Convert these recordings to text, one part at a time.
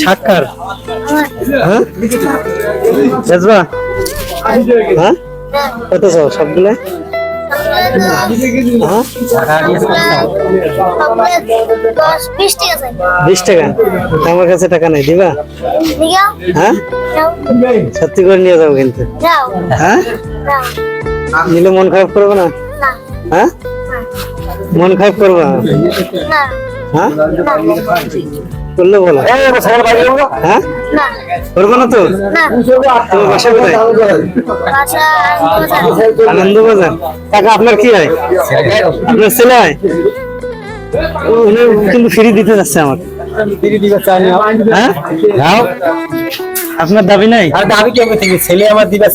সাক্ষার হ্যাঁ? হ্যাঁ? কত চাও সবগুলো? হ্যাঁ? বিশ টাকা। আমার কাছে টাকা নাই দিবা? হ্যাঁ? সত্যি করে নিয়ে যাব কিন্তু। হ্যাঁ? নিলে মন খারাপ করব না। হ্যাঁ? মন খারাপ করব? না। হ্যাঁ? করলে বলো হ্যাঁ? করব না তো? তোমার বাসা কোথায়? বাসা আনন্দ টাকা আপনার কি হয়? আপনার ছেলে হয়? উনি কিন্তু ফ্রি দিতে যাচ্ছে আমার হ্যাঁ? আপনার দাবি নাই? আর দাবি থেকে? ছেলে আমার দিবে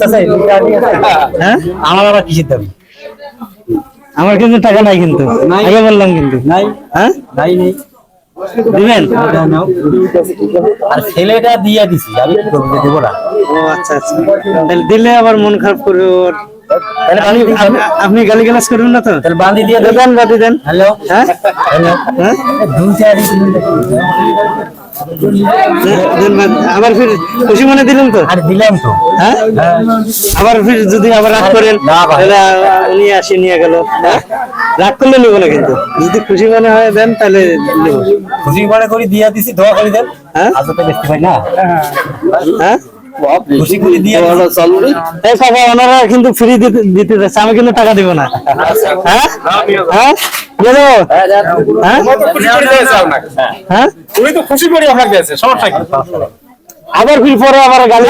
হ্যাঁ? আমার আবার কিসের দাবি? আমার কিন্তু টাকা নাই কিন্তু। আগে বললাম কিন্তু। নাই? হ্যাঁ? নাই নেই। দিবেন? আর ছেলেটা দিয়ে দিছি আমি কি করব না। ও আচ্ছা আচ্ছা। তাহলে দিলে আবার মন খারাপ করবে ওর তাহলে আপনি- গালি গালাজ করবেন না তো? তাহলে বাঁধি দিয়ে দেবো দেন বাদি দেন হ্যালো? হ্যাঁ? হ্যাঁ? দুই চার আবার ফির খুশি মনে দিলেন তো? আর দিলাম তো। হ্যাঁ? আবার ফির যদি আবার রাগ করেন তাহলে উনি আসি নিয়ে গেল। হ্যাঁ? রাগ করলে নিব না কিন্তু। যদি খুশি মনে হয় দেন তাহলে নিব। খুশি করে করে দিয়ে দিছি দোয়া করে দেন। হ্যাঁ? আজ তো দেখতে পাই না। হ্যাঁ? খুশি করে দিয়ে এই কাকা ওনারা কিন্তু ফ্রি দিতে দিতে যাচ্ছে আমি কিন্তু টাকা দিব না। হ্যাঁ? হ্যাঁ? দেবো হ্যাঁ? হ্যাঁ? উনি তো খুশি করে আপনাকে দিয়েছে সমস্যা কি? আবার ফির পরে আবার গালি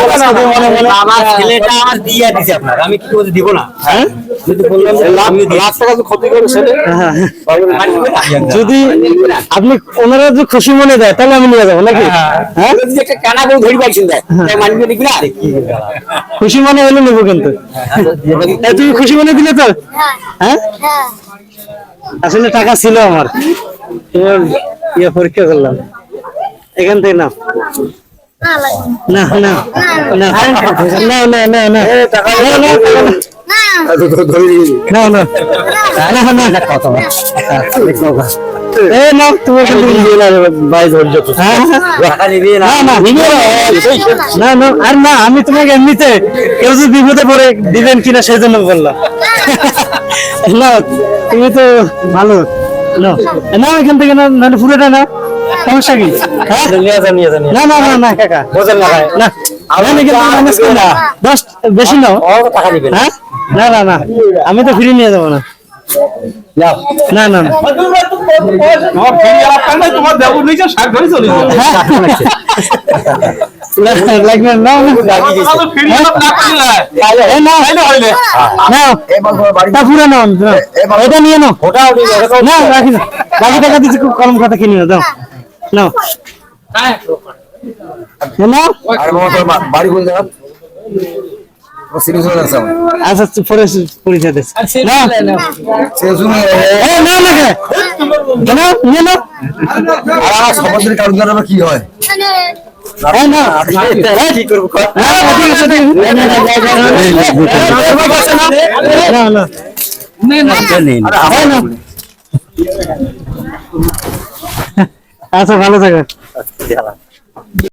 আমার ছেলেটা আমার দিয়ে দিছে আপনার আমি কি করে দিব না? হ্যাঁ? যদি বললাম লাখ টাকা ক্ষতি করে ছেলে হ্যাঁ, হ্যাঁ। যদি আপনি ওনারা যদি খুশি মনে দেয় তাহলে আমি নিয়ে যাব নাকি? হ্যাঁ। একটা কানা করে ধরি পাইছেন দেয় মানবে নাকি না খুশি মনে হলে নেব কিন্তু। তুমি খুশি মনে দিলে তো? হ্যাঁ? হ্যাঁ হ্যাঁ আসলে টাকা ছিল আমার। তোমার ইয়ে পরীক্ষা করলাম। এখান থেকে না না না না না না না না আর না আমি তোমাকে এমনিতে কেউ যদি বিপদে পড়ে দিবেন কিনা সেজন্য বললাম না তুমি তো ভালো না এখান থেকে না পুরোটা না সমস্যা কি? হ্যাঁ? না না না না কাকা। বোঝেন না হ্যাঁ? না আমি তো ফিরে নিয়ে যাব না। না না হ্যাঁ। নাও। এটা নিয়ে নাও। না রাখি। না বাকি টাকা দিচ্ছি খুব কম কথা কিনে দাও নাও। বাড়ি কোন জায়গা? আচ্ছা ফরেস্ট পরিচয় সমাজের কারণ দ্বারা কি হয়? না আচ্ছা ভালো থাকো